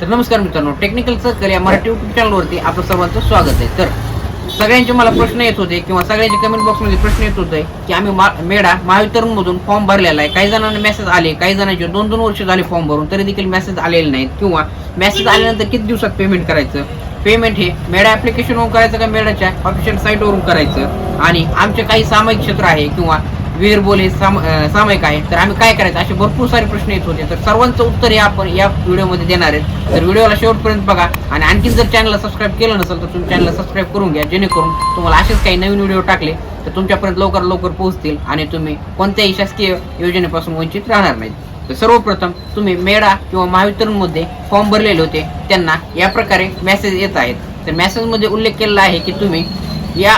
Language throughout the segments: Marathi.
तर नमस्कार मित्रांनो टेक्निकल सर्कल या मराठी युट्यूब चॅनलवरती आपलं सर्वांचं स्वागत आहे. तर सगळ्यांचे मला प्रश्न येत होते किंवा सगळ्यांचे कमेंट बॉक्समध्ये प्रश्न येत होते की आम्ही मा- मेडा महावितरणमधून फॉर्म भरलेला आहे. काही जणांना मेसेज आले काही जणांचे दोन दोन वर्ष झाले फॉर्म भरून तरी देखील मेसेज आलेले नाहीत किंवा मेसेज आल्यानंतर किती दिवसात पेमेंट करायचं? पेमेंट हे मेडा ॲप्लिकेशनवरून करायचं का मेडाच्या ऑफिशियल साईटवरून करायचं? आणि आमचे काही सामायिक क्षेत्र आहे किंवा वीर बोले साम सामायिक आहे. तर आम्ही काय करायचं? असे भरपूर सारे प्रश्न येत होते. तर सर्वांचं उत्तर हे आपण या व्हिडिओमध्ये देणार आहेत. तर व्हिडिओला शेवटपर्यंत बघा आणि आणखी जर चॅनलला सबस्क्राईब केलं नसेल तर तुम्ही चॅनलला सबस्क्राईब करून घ्या. जेणेकरून तुम्हाला असेच काही नवीन व्हिडिओ टाकले तर तुमच्यापर्यंत लवकर लवकर पोहोचतील आणि तुम्ही कोणत्याही शासकीय योजनेपासून वंचित राहणार नाहीत. तर सर्वप्रथम तुम्ही मेडा किंवा महावितरणमध्ये फॉर्म भरलेले होते. त्यांना या प्रकारे मेसेज येत आहेत. तर मेसेजमध्ये उल्लेख केलेला आहे की तुम्ही या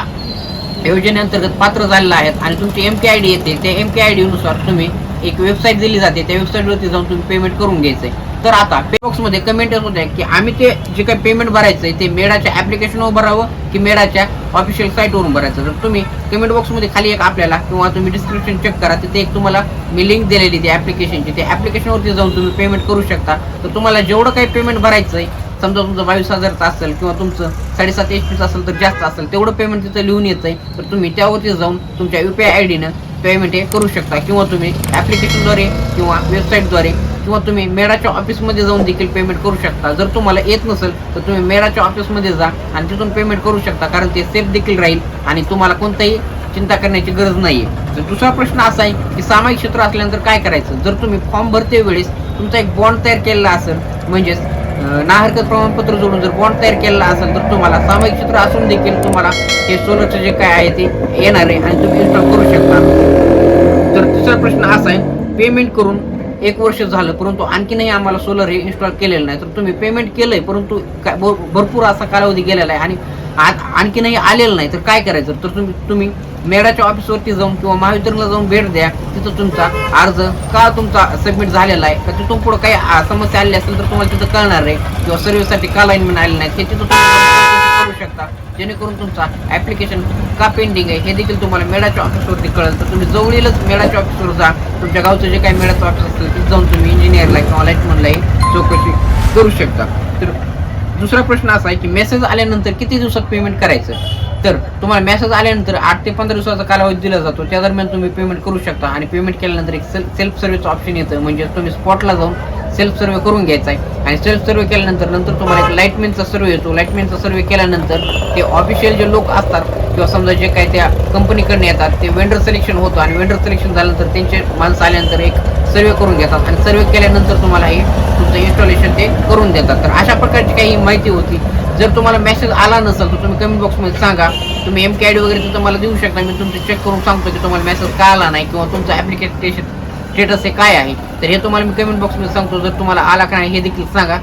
योजनेअंतर्गत पात्र झालेला आहेत आणि तुमची एम के आय डी येते. त्या एम के आय डीनुसार तुम्ही एक वेबसाईट दिली जाते. त्या वेबसाईटवरती जाऊन तुम्ही पेमेंट करून घ्यायचंय. तर आता पे मध्ये कमेंट येत होत्या की आम्ही ते जे काही पेमेंट भरायचंय ते मेडाच्या ॲप्लिकेशनवर भरावं की मेडाच्या ऑफिशियल साईटवरून भरायचं? तर तुम्ही कमेंट बॉक्समध्ये खाली एक आपल्याला किंवा तुम्ही डिस्क्रिप्शन चेक करा. तिथे एक तुम्हाला मी लिंक दिलेली ती ॲप्लिकेशनची त्या ॲप्लिकेशनवरती जाऊन तुम्ही पेमेंट करू शकता. तर तुम्हाला जेवढं काही पेमेंट भरायचं आहे समजा तुमचं बावीस हजारचं असेल किंवा तुमचं साडेसात एच पीचं असेल तर जास्त असेल तेवढं पेमेंट तिथं लिहून येत आहे तर तुम्ही त्यावरती जाऊन तुमच्या यू पी आय आय डीनं पेमेंट हे करू शकता. किंवा तुम्ही ॲप्लिकेशनद्वारे किंवा वेबसाईटद्वारे किंवा तुम्ही मेराच्या ऑफिसमध्ये जाऊन देखील पेमेंट करू शकता. जर तुम्हाला येत नसेल तर तुम्ही मेराच्या ऑफिसमध्ये जा आणि तिथून पेमेंट करू शकता. कारण ते सेफ देखील राहील आणि तुम्हाला कोणताही चिंता करण्याची गरज नाही आहे तर दुसरा प्रश्न असा आहे की सामायिक क्षेत्र असल्यानंतर काय करायचं? जर तुम्ही फॉर्म भरते वेळेस तुमचा एक बॉन्ड तयार केलेला असेल म्हणजेच ना हरकत प्रमाणपत्र जोडून जर बॉन्ड तयार केलेला असेल तर तुम्हाला सामायिक क्षेत्र असून देखील तुम्हाला हे सोलरचं जे काय आहे ते येणार आहे आणि तुम्ही इन्स्टॉल करू शकता. तर तिसरा प्रश्न असा आहे पेमेंट करून एक वर्ष झालं परंतु आणखीनही आम्हाला सोलर हे इन्स्टॉल केलेलं नाही. तर तुम्ही पेमेंट केलंय परंतु काय भरपूर असा कालावधी गेलेला आहे आणि आ- आणखीनही आलेलं नाही. तर काय करायचं? तर तुम्ही तुम्ही मेडाच्या ऑफिसवरती जाऊन किंवा महावितरणला जाऊन भेट द्या. तिथं तुमचा अर्ज का तुमचा सबमिट झालेला आहे? का तिथून पुढे काही समस्या आली असेल तर तुम्हाला तिथं कळणार आहे. किंवा सर्व्हिससाठी का लाईनमॅन आले नाहीत हे तिथं तुम्ही करू शकता. जेणेकरून तुमचा ॲप्लिकेशन का पेंडिंग आहे हे देखील तुम्हाला मेडाच्या ऑफिसवरती कळेल. तर तुम्ही जवळीलच मेडाच्या ऑफिसवर जा. तुमच्या गावचं जे काही मेडाचं ऑफिस असेल तिथे जाऊन तुम्ही इंजिनियरला किंवा लाईटमनलाही चौकशी करू शकता. तर दुसरा प्रश्न असा आहे की मेसेज आल्यानंतर किती दिवसात पेमेंट करायचं? तर तुम्हाला मेसेज आल्यानंतर आठ ते पंधरा दिवसाचा कालावधी दिला जातो. त्या दरम्यान तुम्ही पेमेंट करू शकता आणि पेमेंट केल्यानंतर एक सेल्फ सेल्फ सर्व्हिस ऑप्शन येतं. म्हणजे तुम्ही स्पॉटला जाऊन सेल्फ सर्वे करून घ्यायचा आहे. आणि सेल्फ सर्वे केल्यानंतर नंतर तुम्हाला एक लाईटमॅनचा सर्वे येतो. लाईटमॅनचा सर्वे केल्यानंतर ते ऑफिशियल जे लोक असतात किंवा समजा जे काही त्या कंपनीकडनं येतात ते वेंडर सिलेक्शन होतं आणि वेंडर सिलेक्शन झाल्यानंतर त्यांचे माणसं आल्यानंतर एक सर्वे करून घेतात. आणि सर्वे केल्यानंतर तुम्हाला हे तुमचं इन्स्टॉलेशन ते करून देतात. तर अशा प्रकारची काही माहिती होती. जर तुम्हाला मेसेज आला नसेल तर तुम्ही कमेंट बॉक्समध्ये सांगा. तुम्ही एम के आय डी वगैरे तिथं मला देऊ शकता. मी तुमचं चेक करून सांगतो की तुम्हाला मेसेज का आला नाही किंवा तुमचं ॲप्लिकेशन स्टेटस हे काय आहे. तर हे तुम्हाला मी कमेंट बॉक्समध्ये सांगतो. जर तुम्हाला आला का नाही हे देखील सांगा.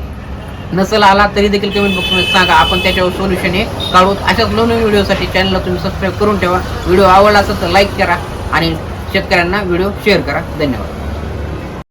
नसेल आला तरी देखील कमेंट बॉक्समध्ये सांगा. आपण त्याच्यावर सोल्युशन हे काढू अशाच नवनवीन व्हिडिओसाठी चॅनलला तुम्ही सबस्क्राईब करून ठेवा. व्हिडिओ आवडला असेल तर लाईक करा आणि शेतकऱ्यांना व्हिडिओ शेअर करा. धन्यवाद.